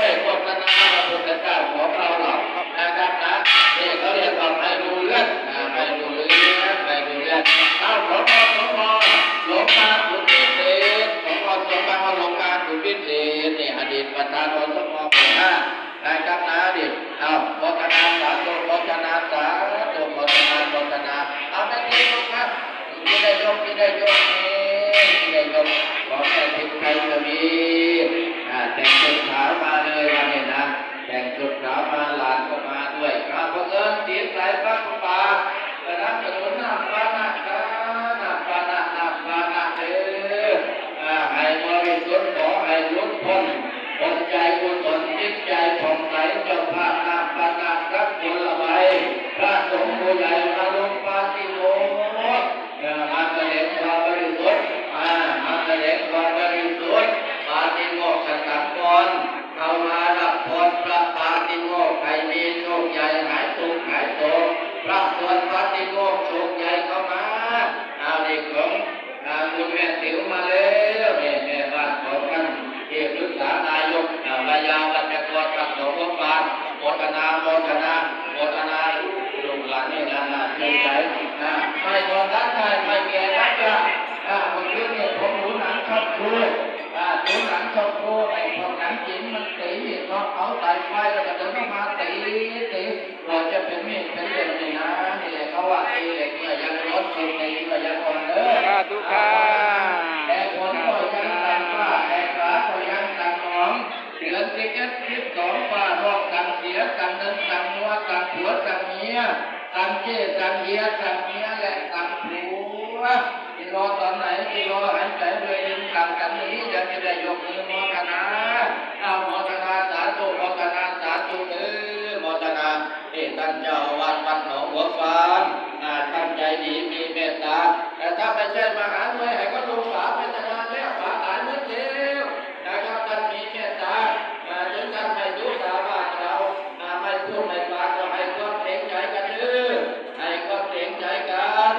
ได้โฆษณาพระพุทธเจ้าของเราหรอกนะครับนะนี่เขาเรียกว่าไม่ดูเรื่องไม่ดูเรื่องไม่ดูเรื่องเอาสมสมหลวงตาสุดพิเศษสมสมมาหลวงตาสุดพิเศษนี่อดีตประธานสมหมู่ห้านะครับนะดิเอาโฆษณาสาธุโฆษณาสาธุโฆษณาโฆษณาเอาไม่ทิ้งลูกครับที่ได้ยกที่ได้ยกนี่ที่ได้ยก ญสีสายพระพุทธาสนับสนุนน้ำปานะกาน้ำปานะน้ำปานะเด้ออ่าให้บริสุทธิ์ขอให้ลุดพ้นคนใจกุศลจิตใจผ่องใสเจ้าภาพน้ำปานะรักคน คุณแม่ติ๋วมาแล้วแม่แม่บ้านของท่านเอกศึกษานายกอ่าวายาวัจกรกับหลวงพ่อปานโมทนาโมทนาโมทนาลูกหลานนี่นะนะชื่นใจอ่าไม่ทนรักได้ไม่แก่รักยาอ่าคนนี้เนี่ยผมรู้หนังชอบดูอ่าดูหนังชมพูไอ้พวกหนังจีนมันตีเนาะเอาสายไฟแล้วก็เดินมาตี ธุค่ะแต่ผลก็ยังตังฟ้าแต่ขาก็ยังตังหองเดือนสิบเอ็ดสิบสองฟ้ารอกตังเสียตังเงินตังนัวตังผัวตังเมียตังเจ้ตังเฮียตังเมียและตังผัวที่รอตอนไหนที่รอหายใจด้วยลิ้นต่างกันนี้ยังจะได้ยกมือโมทนาเอาโมทนาสาธุโมทนาสาธุเออโมทนาเอ้ท่านเจ้าอาวัดวัดหนองหัวฟานอ่าท่านใจดีมีเมตตา ถ้าไม่ใช่มหาด้วยให้